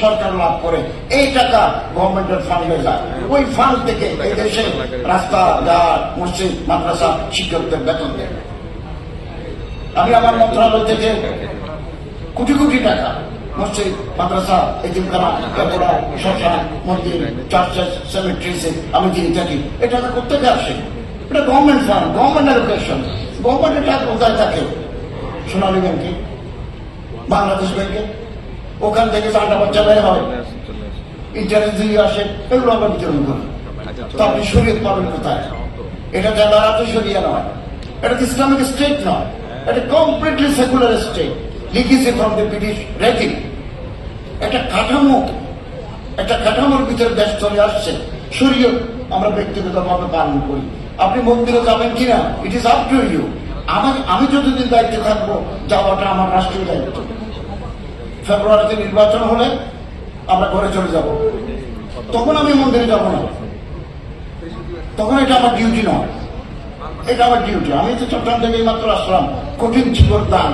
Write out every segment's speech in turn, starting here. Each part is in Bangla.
সরকার লাভ করে, এই টাকা গভর্নমেন্টের ফান্ডে যায়। ওই ফান্ড থেকে এই দেশে রাস্তা, ঘাট, মসজিদ, মাদ্রাসা, শিক্ষকদের বেতন দেয়। আমি আমার মন্ত্রণালয় থেকে কোটি কোটি টাকা, মসজিদ, মাদ্রাসা, এতিমখানা এরপরা শ্মশান, মন্দির চার্চেস সেমেট্রিসে আমি দিয়ে থাকি। এটা কোথেকে আসে? এটা গভর্নমেন্ট ফান্ড গভর্নমেন্ট অ্যালোকেশন গভর্নমেন্টের টাকা কোথায় থাকে? সোনালী ব্যাংকে, বাংলাদেশ ব্যাংকে। ওখান থেকে চারটা বাচ্চা ব্যয় হয়। ইন্টারেস্ট আসে, এগুলো আমরা বিতরণ করি। তো আপনি শরীয়ত পাবেন কোথায় এটা নয়। এটা ইসলামিক স্টেট নয়। এটা কমপ্লিটলি সেকুলার স্টেট লিখেছে ফ্রম দ্য ব্রিটিশ একটা কাঠামো, একটা কাঠামোর ভিতরে দেশ চলে আসছে। শরীয়ত আমরা ব্যক্তিগতভাবে পালন করি। আপনি মন্দিরে যাবেন কিনা? It is up to you আমার আমি যতদিন দায়িত্বে থাকব, যাওয়াটা আমার রাষ্ট্রীয় দায়িত্ব। ফেব্রুয়ারিতে নির্বাচন হলে আমরা ঘরে চলে যাব। তখন আমি মন্দিরে যাব না। তখন এটা আমার ডিউটি নয়। এটা আমার ডিউটি আমি তো চট্টগ্রাম থেকে মাত্র আসলাম। কঠিন জীবর দান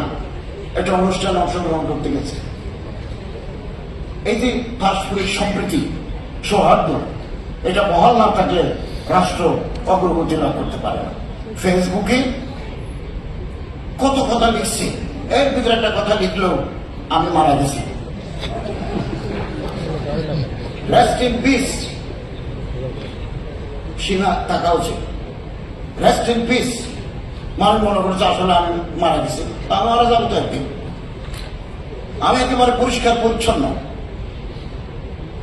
একটা অনুষ্ঠানে অংশগ্রহণ করতে গেছে। এই যে পারস্পরিক সম্প্রীতি, সৌহার্দ্য, এটা বহাল না থাকলে রাষ্ট্র অগ্রগতি লাভ করতে পারে না। ফেসবুকে কত কথা লিখছে। এর ভিতরে একটা কথা লিখলো আমি মারা গেছি। রেস্ট ইন পিস থাকা উচিত রেস্ট ইন পিস মানুষ মনে করছে আসলে আমি মারা গেছি। তা মারা যাব তো একদিন। আমি একেবারে পরিষ্কার, পরিচ্ছন্ন।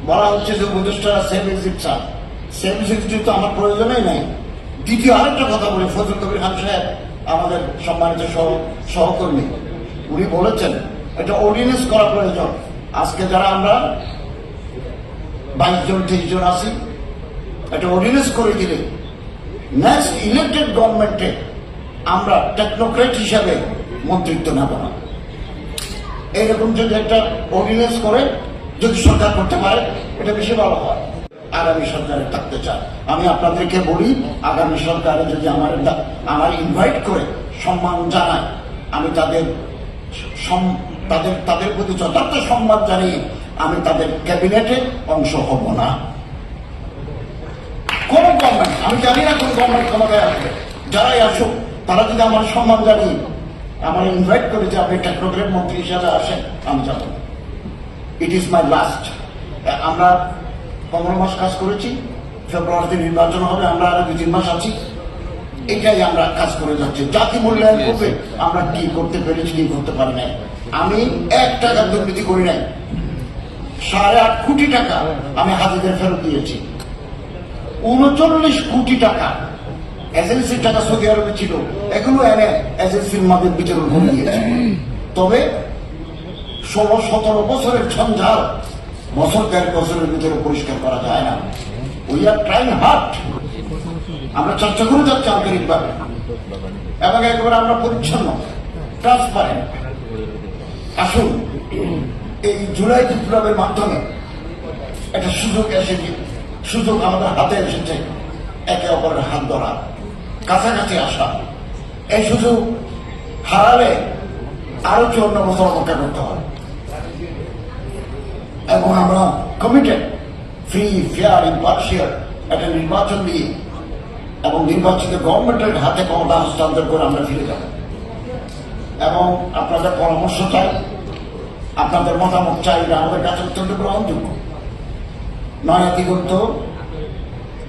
বলা হচ্ছে যে উপদেষ্টারা এক্সিট চান। এক্সিট তো আমার প্রয়োজনই নাই। দ্বিতীয় আরেকটা কথা বলি ফজল কবির খান সাহেব আমাদের সম্মানিত সহ, সহকর্মী। উনি বলেছেন এটা অর্ডিনেন্স করা প্রয়োজন। আজকে যারা আমরা বাইশ জন, তেইশ জন আছি, এটা অর্ডিনেন্স করে দিলে নেক্সট ইলেকটেড গভর্নমেন্টে আমরা টেকনোক্রেট হিসাবে মন্ত্রিত্ব নেব না। এইরকম যদি একটা অর্ডিনেন্স করে, যদি সরকার করতে পারে, এটা বেশি ভালো হয়। আগামী সরকারে থাকতে চান আমি আপনাদেরকে বলি, আগামী সরকারে যদি আমার আমার ইনভাইট করে সম্মান জানায়, আমি তাদের তাদের তাদের প্রতি যথার্থ সম্মান জানিয়ে আমি তাদের ক্যাবিনেটে অংশ হব না। কোন গভর্নমেন্ট আমি জানি না কোন গভর্নমেন্ট ক্ষমতায় আসবে। যারাই আসুক, তারা যদি আমার সম্মান জানিয়ে আমার ইনভাইট করে যে আপনি টেকনোক্রেট মন্ত্রী হিসাবে আসেন, আমি যাব। ইট ইজ মাই লাস্ট আমরা পনেরো মাস কাজ করেছি, ফেব্রুয়ারিতে নির্বাচন হবে, আমরা আরও দুই তিন মাস আছি। এটাই আমরা কাজ করে যাচ্ছি। জাতি মূল্যায়ন করবে, আমরা কি করতে পেরেছি, কি করতে পারি নাই। আমি এক টাকা দুর্নীতি করি নাই। সাড়ে আট কোটি টাকা আমি হাজিদের ফেরত দিয়েছি। উনচল্লিশ কোটি টাকা এজেন্সির টাকা সৌদি আরবে ছিল। এখনও এনে এজেন্সির মাদের বিতরণ করে দিয়েছে। তবে ষোলো সতেরো বছরের ঝঞ্ঝাল বছর দেড় বছরের ভিতরে পরিষ্কার করা যায় না। উই আর ট্রাইং হার্ট আমরা চর্চা করে যাচ্ছি আন্তরিকভাবে। এবং একেবারে আমরা পরিচ্ছন্ন ট্রান্সপারেন্ট আসুন, এই জুলাই বিপ্লবের মাধ্যমে একটা সুযোগ এসেছে সুযোগ আমাদের হাতে এসেছে, একে অপরের হাত ধরা, কাছাকাছি আসা। এই সুযোগ হারালে আরও চুয়ান্ন বছর অপেক্ষা করতে হয় এবং আমরা কমিটেড ফ্রি ফেয়ার ইম্পার্সিয়াল একটা নির্বাচন দিয়ে এবং নির্বাচিত গভর্নমেন্টের হাতে ক্ষমতা হস্তান্তর করে আমরা ফিরে যাব। এবং আপনাদের পরামর্শ চাই, আপনাদের মতামত চাই এটা আমাদের কাছে অত্যন্ত গ্রহণযোগ্য। নয়া দিগন্ত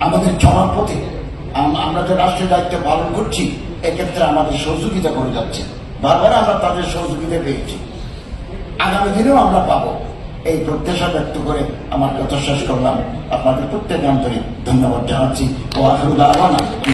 আমাদের চলার আমরা যে রাষ্ট্রীয় দায়িত্ব পালন করছি, এক্ষেত্রে আমাদের সহযোগিতা করে যাচ্ছে। বারবার আমরা তাদের সহযোগিতা পেয়েছি। আগামী দিনেও আমরা পাবো। এই প্রত্যাশা ব্যক্ত করে আমার কথা শেষ করলাম। আপনাদের প্রত্যেক আন্তরিক ধন্যবাদ জানাচ্ছি। ও আসলে